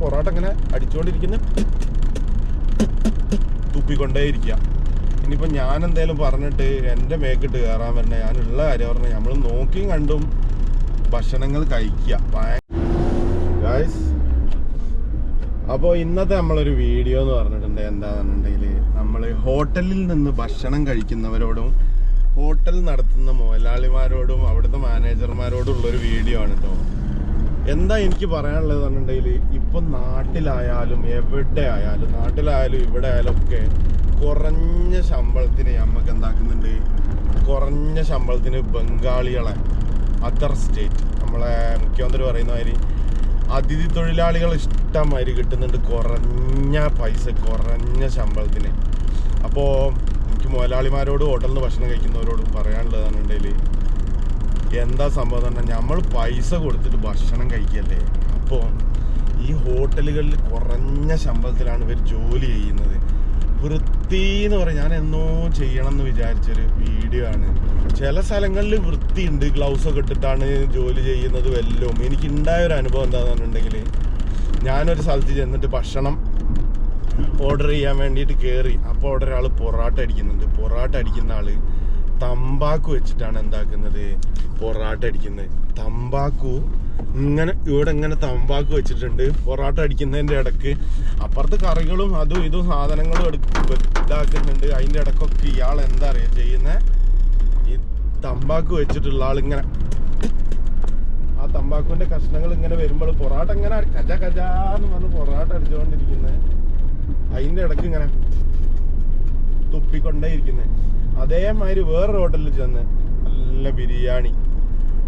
പൊറോട്ട ഇങ്ങനെ അടിച്ചുകൊണ്ടിരിക്കുന്ന തുപ്പിക്കൊണ്ടേയിരിക്കുക ഇനിയിപ്പോൾ ഞാൻ എന്തായാലും പറഞ്ഞിട്ട് എന്റെ മേക്കിട്ട് കയറാൻ വരണേ ഞാനുള്ള കാര്യം പറഞ്ഞാൽ നമ്മൾ നോക്കിയും കണ്ടും ഭക്ഷണങ്ങൾ കഴിക്കുക ഗായ്സ് അപ്പോൾ ഇന്നത്തെ നമ്മളൊരു വീഡിയോ എന്ന് പറഞ്ഞിട്ടുണ്ട്. എന്താണെന്നുണ്ടെങ്കിൽ നമ്മൾ ഹോട്ടലിൽ നിന്ന് ഭക്ഷണം കഴിക്കുന്നവരോടും ഹോട്ടൽ നടത്തുന്ന മുതലാളിമാരോടും അവിടുത്തെ മാനേജർമാരോടും ഉള്ളൊരു വീഡിയോ ആണ് കേട്ടോ എന്താ എനിക്ക് പറയാനുള്ളത് പറഞ്ഞിട്ടുണ്ടെങ്കിൽ ഇപ്പം നാട്ടിലായാലും എവിടെ ആയാലും നാട്ടിലായാലും ഇവിടെ ആയാലും ഒക്കെ കുറഞ്ഞ ശമ്പളത്തിന് നമ്മക്ക് എന്താക്കുന്നുണ്ട്? കുറഞ്ഞ ശമ്പളത്തിന് ബംഗാളികളെ അതർ സ്റ്റേറ്റ് നമ്മളെ മുഖ്യമന്ത്രി പറയുന്ന മാതിരി അതിഥി തൊഴിലാളികൾ ഇഷ്ടമാതിരി കിട്ടുന്നുണ്ട് കുറഞ്ഞ പൈസ കുറഞ്ഞ ശമ്പളത്തിന്. അപ്പോൾ എനിക്ക് മുതലാളിമാരോടും ഹോട്ടലിൽ നിന്ന് ഭക്ഷണം കഴിക്കുന്നവരോടും പറയാനുള്ളതാണെന്നുണ്ടെങ്കിൽ എന്താ സംഭവം തന്നെ നമ്മൾ പൈസ കൊടുത്തിട്ട് ഭക്ഷണം കഴിക്കല്ലേ? അപ്പോൾ ഈ ഹോട്ടലുകളിൽ കുറഞ്ഞ ശമ്പളത്തിലാണ് ഇവർ ജോലി ചെയ്യുന്നത്. വൃത്തി എന്ന് പറയും ഞാൻ എന്നോ ചെയ്യണം എന്ന് വിചാരിച്ചൊരു വീഡിയോ ആണ്. ചില സ്ഥലങ്ങളിൽ വൃത്തിയുണ്ട് ഗ്ലൗസ് ഒക്കെ ഇട്ടിട്ടാണ് ജോലി ചെയ്യുന്നത് വല്ലതും എനിക്ക് ഉണ്ടായ ഒരു അനുഭവം എന്താണെന്നുണ്ടെങ്കിൽ ഞാനൊരു സ്ഥലത്ത് ചെന്നിട്ട് ഭക്ഷണം ഓർഡർ ചെയ്യാൻ വേണ്ടിയിട്ട് കയറി അപ്പോൾ അവിടെ ഒരാൾ പൊറാട്ട അടിക്കുന്നുണ്ട്. പൊറാട്ട അടിക്കുന്ന ആൾ തമ്പാക്കു വെച്ചിട്ടാണ് എന്താക്കുന്നത്? പൊറാട്ട അടിക്കുന്നത്. തമ്പാക്കു ഇങ്ങനെ ഇവിടെ ഇങ്ങനെ തമ്പാക്ക് വെച്ചിട്ടുണ്ട്. പൊറാട്ട അടിക്കുന്നതിന്റെ ഇടയ്ക്ക് അപ്പുറത്ത് കറികളും അതും ഇതും സാധനങ്ങളും എടുക്ക ഇതാക്കുന്നുണ്ട്. അതിന്റെ ഇടക്കൊക്കെ ഇയാൾ എന്താ അറിയുക ചെയ്യുന്ന? ഈ തമ്പാക്ക് വെച്ചിട്ടുള്ള ആളിങ്ങനെ ആ തമ്പാക്കുവിന്റെ കഷ്ണങ്ങൾ ഇങ്ങനെ വരുമ്പോൾ പൊറാട്ട ഇങ്ങനെ കജ കജാന്ന് പറഞ്ഞ് പൊറാട്ട അടിച്ചുകൊണ്ടിരിക്കുന്നത് അതിന്റെ ഇടയ്ക്ക് ഇങ്ങനെ തുപ്പിക്കൊണ്ടേ ഇരിക്കുന്നത് അതേമാതിരി വേറൊരു ഹോട്ടലിൽ ചെന്ന് നല്ല ബിരിയാണി.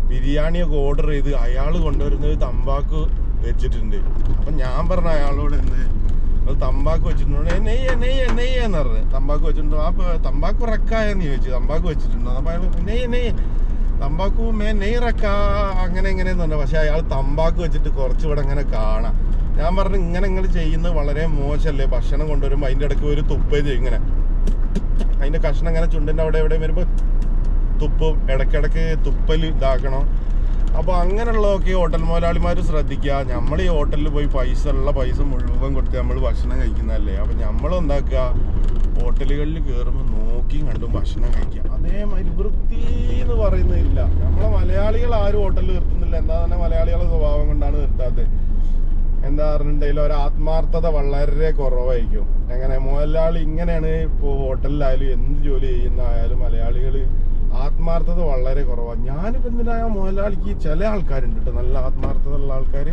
ബിരിയാണിയൊക്കെ ഓർഡർ ചെയ്ത് അയാൾ കൊണ്ടുവരുന്നത് തമ്പാക്ക് വെച്ചിട്ടുണ്ട്. അപ്പൊ ഞാൻ പറഞ്ഞ അയാളോട് എന്ത്? അത് തമ്പാക്ക് വെച്ചിട്ടുണ്ടോ. "ഏ, നെയ്യ നെയ്യ നെയ്യ എന്ന് പറഞ്ഞു. തമ്പാക്ക് വെച്ചിട്ടുണ്ടോ. ആ തമ്പാക്ക് റക്കായെന്ന് ചോദിച്ചു. തമ്പാക്ക് വെച്ചിട്ടുണ്ടോ. അപ്പൊ അയാൾ നെയ്യ നെയ്യ തമ്പാക്കു മേ നെയ് റക്ക അങ്ങനെ എങ്ങനെയെന്ന് പറഞ്ഞു. പക്ഷെ അയാൾ തമ്പാക്ക് വെച്ചിട്ട് കുറച്ചുകൂടെ അങ്ങനെ കാണാം. ഞാൻ പറഞ്ഞു ഇങ്ങനെ നിങ്ങൾ ചെയ്യുന്നത് വളരെ മോശമല്ലേ ഭക്ഷണം കൊണ്ടുവരുമ്പോൾ അതിന്റെ ഇടയ്ക്ക് ഒരു തുപ്പേ ചെയ്യും ഇങ്ങനെ. അതിന്റെ കഷ്ണം ഇങ്ങനെ ചുണ്ടിന്റെ അവിടെ എവിടെ വരുമ്പോ തുപ്പും ഇടയ്ക്കിടയ്ക്ക് തുപ്പൽ ഇതാക്കണം. അപ്പോൾ അങ്ങനെയുള്ളതൊക്കെ ഹോട്ടൽ മുതലാളിമാർ ശ്രദ്ധിക്കുക. നമ്മൾ ഈ ഹോട്ടലിൽ പോയി പൈസ ഉള്ള പൈസ മുഴുവൻ കൊടുത്ത് നമ്മൾ ഭക്ഷണം കഴിക്കുന്നതല്ലേ. അപ്പോൾ നമ്മൾ എന്താക്കുക? ഹോട്ടലുകളിൽ കയറുമ്പോൾ നോക്കിയും കണ്ടും ഭക്ഷണം കഴിക്കുക. അതേമാതിരി വൃത്തി എന്ന് പറയുന്നില്ല നമ്മളെ മലയാളികൾ ആരും ഹോട്ടലിൽ നിർത്തുന്നില്ല. എന്താ തന്നെ മലയാളികളുടെ സ്വഭാവം കൊണ്ടാണ് നിർത്താത്തത് എന്താ പറഞ്ഞിട്ടുണ്ടെങ്കിൽ ഒരു ആത്മാർത്ഥത വളരെ കുറവായിരിക്കും. എങ്ങനെ? മോഹൻലാളി ഇങ്ങനെയാണ് ഇപ്പോൾ ഹോട്ടലിലായാലും എന്ത് ജോലി ചെയ്യുന്ന ആയാലും മലയാളികൾ ആത്മാർത്ഥത വളരെ കുറവാണ് ഞാനിപ്പോൾ എന്തിനാ മോഹൻലാളിക്ക് ചില ആൾക്കാരുണ്ട് കേട്ടോ നല്ല ആത്മാർത്ഥത ഉള്ള ആൾക്കാർ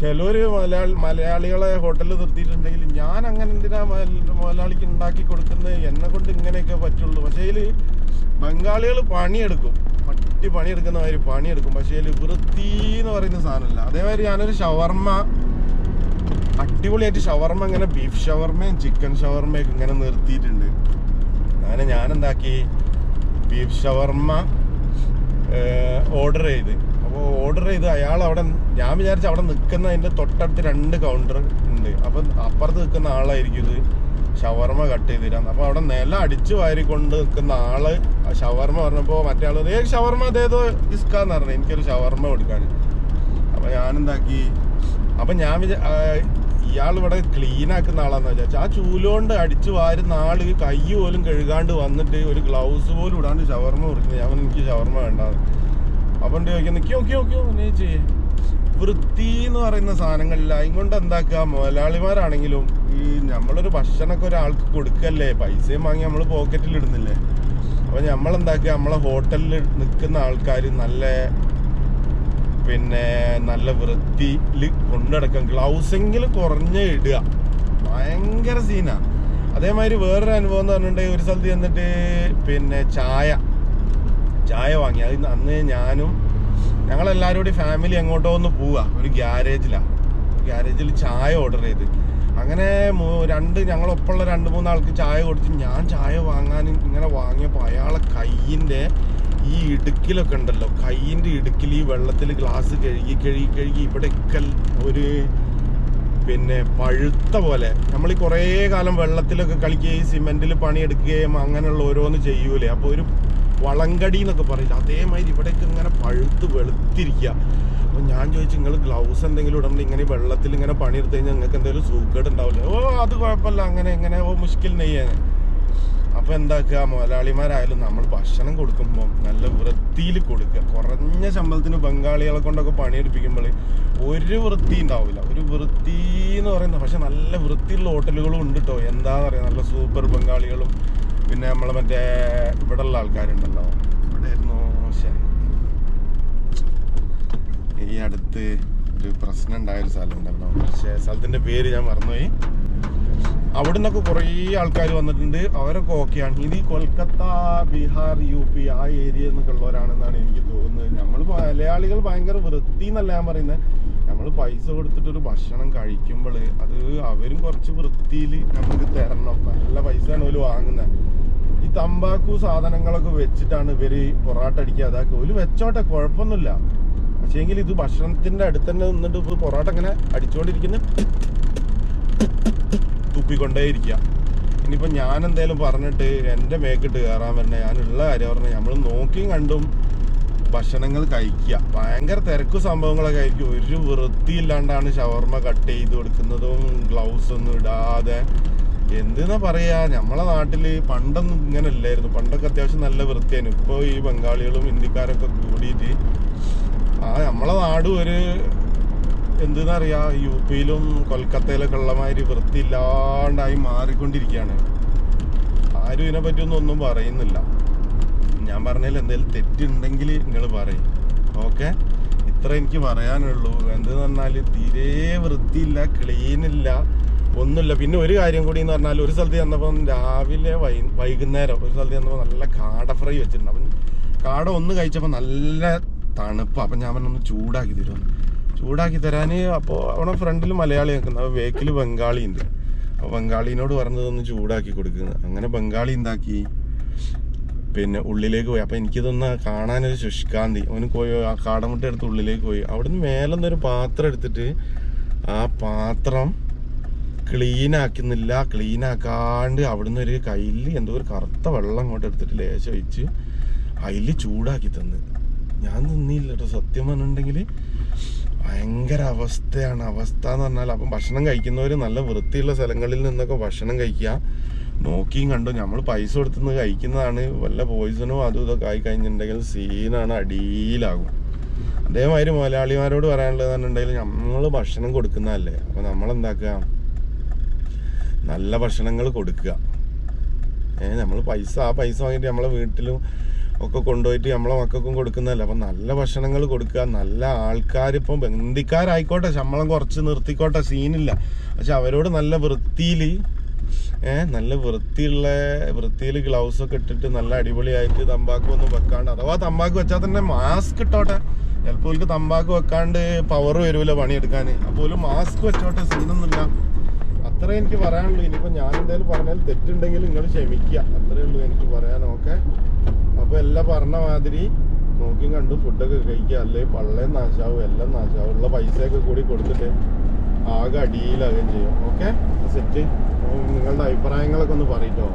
ചിലര് മലയാളി മലയാളികളെ ഹോട്ടലിൽ നിർത്തിയിട്ടുണ്ടെങ്കിൽ ഞാൻ അങ്ങനെ എന്തിനാ മലയാളിക്ക് ഉണ്ടാക്കി കൊടുക്കുന്നത് എന്നെ കൊണ്ട് ഇങ്ങനെയൊക്കെ പറ്റുള്ളൂ. പക്ഷേ ബംഗാളികൾ പണിയെടുക്കും. പട്ടി പണിയെടുക്കുന്ന മാതിരി പണിയെടുക്കും. പക്ഷേ വൃത്തി എന്ന് പറയുന്ന സാധനമല്ല. അതേമാതിരി ഞാനൊരു ഷവർമ്മ അടിപൊളിയായിട്ട് ഷവർമ്മ ഇങ്ങനെ ബീഫ് ഷവർമ്മയും ചിക്കൻ ഷവർമ്മയൊക്കെ ഇങ്ങനെ നിർത്തിയിട്ടുണ്ട്. അങ്ങനെ ഞാൻ എന്താക്കി ബീഫ് ഷവർമ്മ ഓർഡർ ചെയ്ത്. അപ്പോൾ ഓർഡർ ചെയ്ത് അയാൾ അവിടെ ഞാൻ വിചാരിച്ച അവിടെ നിൽക്കുന്ന നിൽക്കുന്നതിന്റെ തൊട്ടടുത്ത് രണ്ട് കൗണ്ടർ ഉണ്ട്. അപ്പം അപ്പുറത്ത് നിൽക്കുന്ന ആളായിരിക്കും ഇത്. ഷവർമ്മ കട്ട് ചെയ്ത് തരാം അപ്പോൾ അവിടെ നില അടിച്ചു വാരി കൊണ്ട് നിൽക്കുന്ന ആൾ ആ ഷവർമ്മ പറഞ്ഞപ്പോൾ മറ്റേ ആൾ ഏ ഷവർമ്മ അതേതോ ഇസ്കാന്ന് പറഞ്ഞു. എനിക്കൊരു ഷവർമ്മ കൊടുക്കാൻ. അപ്പോൾ ഞാനെന്താക്കി? അപ്പം ഞാൻ വിചാ ഇയാൾ ഇവിടെ ക്ലീൻ ആക്കുന്ന ആളാന്ന് വിചാരിച്ചു. ആ ചൂലുകൊണ്ട് അടിച്ചു വാരുന്ന ആൾ കൈ പോലും കഴുകാണ്ട് വന്നിട്ട് ഒരു ഗ്ലൗസ് പോലും ഇടാണ്ട് ഷവർമ്മ മുറിക്കുന്നത് ഞാൻ എനിക്ക് ഷവർമ്മ വേണ്ടാന്ന്. അപ്പം ചോദിക്കുന്നത് ക്യോ ക്യോ ക്യോ ചെയ്യേ വൃത്തി എന്ന് പറയുന്ന സാധനങ്ങളില്ല. അതുകൊണ്ട് എന്താക്കുക? മുതലാളിമാരാണെങ്കിലും ഈ നമ്മളൊരു ഭക്ഷണമൊക്കെ ഒരാൾക്ക് കൊടുക്കല്ലേ? പൈസയും വാങ്ങി നമ്മൾ പോക്കറ്റിൽ ഇടുന്നില്ലേ? അപ്പൊ നമ്മളെന്താക്കുക നമ്മളെ ഹോട്ടലിൽ നിൽക്കുന്ന ആൾക്കാർ നല്ല പിന്നെ നല്ല വൃത്തിയിൽ കൊണ്ടുനടക്കാം ഗ്ലൗസെങ്കിലും കുറഞ്ഞ് ഇടുക. ഭയങ്കര സീനാ. അതേമാതിരി വേറൊരു അനുഭവം എന്ന് പറഞ്ഞിട്ടുണ്ടെങ്കിൽ ഒരു സ്ഥലത്ത് ചെന്നിട്ട് പിന്നെ ചായ. ചായ വാങ്ങി. അത് അന്ന് ഞാനും ഞങ്ങളെല്ലാവരും കൂടി ഫാമിലി എങ്ങോട്ടോ ഒന്ന് പോവുക ഒരു ഗ്യാരേജിലാണ് ഗ്യാരേജിൽ ചായ ഓർഡർ ചെയ്ത്. അങ്ങനെ രണ്ട് ഞങ്ങളൊപ്പമുള്ള രണ്ട് മൂന്ന് ആൾക്ക് ചായ കൊടുത്ത് ഞാൻ ചായ വാങ്ങാൻ ഇങ്ങനെ വാങ്ങിയപ്പോൾ അയാളെ കയ്യിന്റെ ഈ ഇടുക്കിലൊക്കെ ഉണ്ടല്ലോ. കയ്യിന്റെ ഇടുക്കിൽ ഈ വെള്ളത്തിൽ ഗ്ലാസ് കഴുകി കഴുകി കഴുകി ഇവിടെയൊക്കെ ഒരു പിന്നെ പഴുത്ത പോലെ. നമ്മൾ ഈ കുറേ കാലം വെള്ളത്തിലൊക്കെ കളിക്കുകയും സിമെന്റിൽ പണിയെടുക്കുകയും അങ്ങനെയുള്ള ഓരോന്ന് ചെയ്യൂലേ. അപ്പോൾ ഒരു വളങ്കടി എന്നൊക്കെ പറയില്ല. അതേമാതിരി ഇവിടെയൊക്കെ ഇങ്ങനെ പഴുത്ത് വെളുത്തിരിക്കുക. അപ്പോൾ ഞാൻ ചോദിച്ചു നിങ്ങൾ ഗ്ലൗസ് എന്തെങ്കിലും ഇടണം. ഇങ്ങനെ വെള്ളത്തിൽ ഇങ്ങനെ പണിയെടുത്ത് കഴിഞ്ഞാൽ നിങ്ങൾക്ക് എന്തെങ്കിലും സൂക്കേട് ഉണ്ടാവില്ല ഓ അത് കുഴപ്പമില്ല. അങ്ങനെ എങ്ങനെ ഓ മുഷ്കിൽ നെയ്യാണ് അപ്പൊ എന്താക്കുക? മുതലാളിമാരായാലും നമ്മൾ ഭക്ഷണം കൊടുക്കുമ്പോൾ നല്ല വൃത്തിയിൽ കൊടുക്കുക. കുറഞ്ഞ ശമ്പളത്തിന് ബംഗാളികളെ കൊണ്ടൊക്കെ പണിയെടുപ്പിക്കുമ്പോൾ ഒരു വൃത്തി ഉണ്ടാവില്ല. ഒരു വൃത്തി എന്ന് പറയുന്നത് പക്ഷെ നല്ല വൃത്തിയുള്ള ഹോട്ടലുകളും ഉണ്ട് കേട്ടോ എന്താന്ന് പറയാ നല്ല സൂപ്പർ ബംഗാളികളും പിന്നെ നമ്മളെ മറ്റേ ഇവിടെയുള്ള ആൾക്കാരുണ്ടല്ലോ. ഇവിടെ ആയിരുന്നു ശരി. ഈ അടുത്ത് ഒരു പ്രശ്നം ഉണ്ടായ ഒരു സ്ഥലം ഉണ്ടല്ലോ. പക്ഷേ സ്ഥലത്തിന്റെ പേര് ഞാൻ മറന്നുപോയി. അവിടെ നിന്നൊക്കെ കുറേ ആൾക്കാർ വന്നിട്ടുണ്ട്. അവരൊക്കെ ഓക്കെയാണ്. ഇനി കൊൽക്കത്ത ബീഹാർ യു പി ആ ഏരിയ എന്നൊക്കെ ഉള്ളവരാണെന്നാണ് എനിക്ക് തോന്നുന്നത്. നമ്മൾ മലയാളികൾ ഭയങ്കര വൃത്തി എന്നല്ല ഞാൻ പറയുന്നത് നമ്മൾ പൈസ കൊടുത്തിട്ടൊരു ഭക്ഷണം കഴിക്കുമ്പോൾ അത് അവരും കുറച്ച് വൃത്തിയിൽ നമുക്ക് തരണം. നല്ല പൈസയാണ് അവർ വാങ്ങുന്നത് ഈ തമ്പാക്കു സാധനങ്ങളൊക്കെ വെച്ചിട്ടാണ് ഇവർ പൊറാട്ട അടിക്കുക അതാക്കുക. ഒരു വെച്ചോട്ടെ കുഴപ്പമൊന്നുമില്ല. പക്ഷേങ്കിൽ ഇത് ഭക്ഷണത്തിന്റെ അടുത്ത് തന്നെ നിന്നിട്ട് പൊറാട്ട ഇങ്ങനെ അടിച്ചുകൊണ്ടിരിക്കുന്ന തുപ്പിക്കൊണ്ടേയിരിക്കുക. ഇനിയിപ്പോൾ ഞാൻ എന്തേലും പറഞ്ഞിട്ട് എന്റെ മേക്കിട്ട് കയറാൻ വരണേ ഞാനുള്ള കാര്യം പറഞ്ഞാൽ നമ്മൾ നോക്കിയും കണ്ടും ഭക്ഷണങ്ങൾ കഴിക്കുക. ഭയങ്കര തിരക്ക് സംഭവങ്ങളൊക്കെ ആയിരിക്കും. ഒരു വൃത്തിയില്ലാണ്ടാണ് ഷവർമ കട്ട് ചെയ്ത് കൊടുക്കുന്നതും ഗ്ലൗസ് ഒന്നും ഇടാതെ. എന്തെന്നാ പറയാ? നമ്മളെ നാട്ടിൽ പണ്ടൊന്നും ഇങ്ങനെ അല്ലായിരുന്നു പണ്ടൊക്കെ അത്യാവശ്യം നല്ല വൃത്തിയാണ് ഇപ്പോൾ ഈ ബംഗാളികളും ഹിന്ദിക്കാരൊക്കെ കൂടിയിട്ട് ആ നമ്മളെ നാട് ഒരു എന്തെന്നറിയാ യു പിയിലും കൊൽക്കത്തയിലൊക്കെ ഉള്ള മാതിരി വൃത്തിയില്ലാണ്ടായി മാറിക്കൊണ്ടിരിക്കുകയാണ്. ആരും ഇതിനെ പറ്റിയൊന്നും ഒന്നും പറയുന്നില്ല. ഞാൻ പറഞ്ഞതിൽ എന്തെങ്കിലും തെറ്റുണ്ടെങ്കിൽ നിങ്ങൾ പറയും. ഓക്കെ? ഇത്ര എനിക്ക് പറയാനുള്ളൂ. എന്തെന്ന് പറഞ്ഞാൽ തീരെ വൃത്തിയില്ല ക്ലീനില്ല ഒന്നുമില്ല. പിന്നെ ഒരു കാര്യം കൂടി എന്ന് പറഞ്ഞാൽ ഒരു സ്ഥലത്ത് ചെന്നപ്പം രാവിലെ വൈ വൈകുന്നേരം ഒരു സ്ഥലത്ത് ചെന്നപ്പോൾ നല്ല കാട ഫ്രൈ വെച്ചിട്ടുണ്ട്. അപ്പം കാട ഒന്ന് കഴിച്ചപ്പോൾ നല്ല തണുപ്പ്. അപ്പം ഞാൻ പറഞ്ഞൊന്ന് ചൂടാക്കി തരും ചൂടാക്കി തരാൻ അപ്പോൾ അവിടെ ഫ്രണ്ടിൽ മലയാളി നിൽക്കുന്നത് അപ്പോൾ ബേക്കിൽ ബംഗാളി ഉണ്ട് അപ്പോൾ ബംഗാളിനോട് പറഞ്ഞതൊന്ന് ചൂടാക്കി കൊടുക്കുന്നത് അങ്ങനെ ബംഗാളി എന്താക്കി പിന്നെ ഉള്ളിലേക്ക് പോയി. അപ്പം എനിക്കിതൊന്ന് കാണാനൊരു ശുഷ്കാന്തി. അവന് പോയി ആ കാടമുട്ട എടുത്ത് ഉള്ളിലേക്ക് പോയി. അവിടുന്ന് മേലെ നിന്നൊരു പാത്രം എടുത്തിട്ട് ആ പാത്രം ക്ലീൻ ആക്കുന്നില്ല ക്ലീൻ ആക്കാണ്ട് അവിടുന്ന് ഒരു കയ്യിൽ എന്തോ ഒരു കറുത്ത വെള്ളം അങ്ങോട്ട് എടുത്തിട്ട് ലേശം ഒഴിച്ച് അതിൽ ചൂടാക്കി തന്ന്. ഞാൻ നിന്നില്ല കേട്ടോ സത്യം പറഞ്ഞിട്ടുണ്ടെങ്കിൽ ഭയങ്കര അവസ്ഥയാണ്. അവസ്ഥ എന്ന് പറഞ്ഞാൽ അപ്പം ഭക്ഷണം കഴിക്കുന്നവർ നല്ല വൃത്തിയുള്ള സ്ഥലങ്ങളിൽ നിന്നൊക്കെ ഭക്ഷണം കഴിക്കുക. നോക്കിയും കണ്ടു. നമ്മൾ പൈസ കൊടുത്തുനിന്ന് കഴിക്കുന്നതാണ്. വല്ല പോയിസണോ അതും ഇതൊക്കെ ആയി കഴിഞ്ഞിട്ടുണ്ടെങ്കിൽ സീനാണ് അടിയിലാകും. അതേമാതിരി പറയാനുള്ളത് പറഞ്ഞിട്ടുണ്ടെങ്കിൽ നമ്മൾ ഭക്ഷണം കൊടുക്കുന്നതല്ലേ. അപ്പം നമ്മളെന്താക്കുക? നല്ല ഭക്ഷണങ്ങൾ കൊടുക്കുക. ഏഹ് നമ്മൾ പൈസ ആ പൈസ വാങ്ങിയിട്ട് നമ്മളെ വീട്ടിലും ഒക്കെ കൊണ്ടുപോയിട്ട് നമ്മളെ മക്കൾക്കും കൊടുക്കുന്നതല്ല. അപ്പം നല്ല ഭക്ഷണങ്ങൾ കൊടുക്കുക നല്ല ആൾക്കാരിപ്പം ബന്ധിക്കാരായിക്കോട്ടെ ശമ്പളം കുറച്ച് നിർത്തിക്കോട്ടെ സീനില്ല. പക്ഷെ അവരോട് നല്ല വൃത്തിയിൽ നല്ല വൃത്തിയുള്ള വൃത്തിയിൽ ഗ്ലൗസ് ഒക്കെ ഇട്ടിട്ട് നല്ല അടിപൊളിയായിട്ട് തമ്പാക്ക് ഒന്നും വെക്കാണ്ട് അഥവാ തമ്പാക്ക് വെച്ചാൽ തന്നെ മാസ്ക് ഇട്ടോട്ടെ. ചിലപ്പോൾ ഇവർക്ക് തമ്പാക്ക് വെക്കാണ്ട് പവർ വരൂല പണിയെടുക്കാൻ അപ്പോൾ മാസ്ക് വെച്ചോട്ടെ സീനൊന്നുമില്ല. അത്രേ എനിക്ക് പറയാനുള്ളൂ. ഇനിയിപ്പോൾ ഞാൻ എന്തായാലും പറഞ്ഞാൽ തെറ്റുണ്ടെങ്കിൽ നിങ്ങൾ ക്ഷമിക്കുക. അത്രേ ഉള്ളൂ എനിക്ക് പറയാൻ ഓക്കെ അപ്പോൾ എല്ലാം പറഞ്ഞ മാതിരി നോക്കി കണ്ടു ഫുഡൊക്കെ കഴിക്കുക. അല്ലേ പള്ളേ നാശാവും എല്ലാം നാശാവും. ഉള്ള പൈസയൊക്കെ കൂടി കൊടുത്തിട്ട് ആകെ അടിയിലാകുകയും ചെയ്യും. ഓക്കെ സെറ്റ് നിങ്ങളുടെ അഭിപ്രായങ്ങളൊക്കെ ഒന്ന് പറയട്ടോ?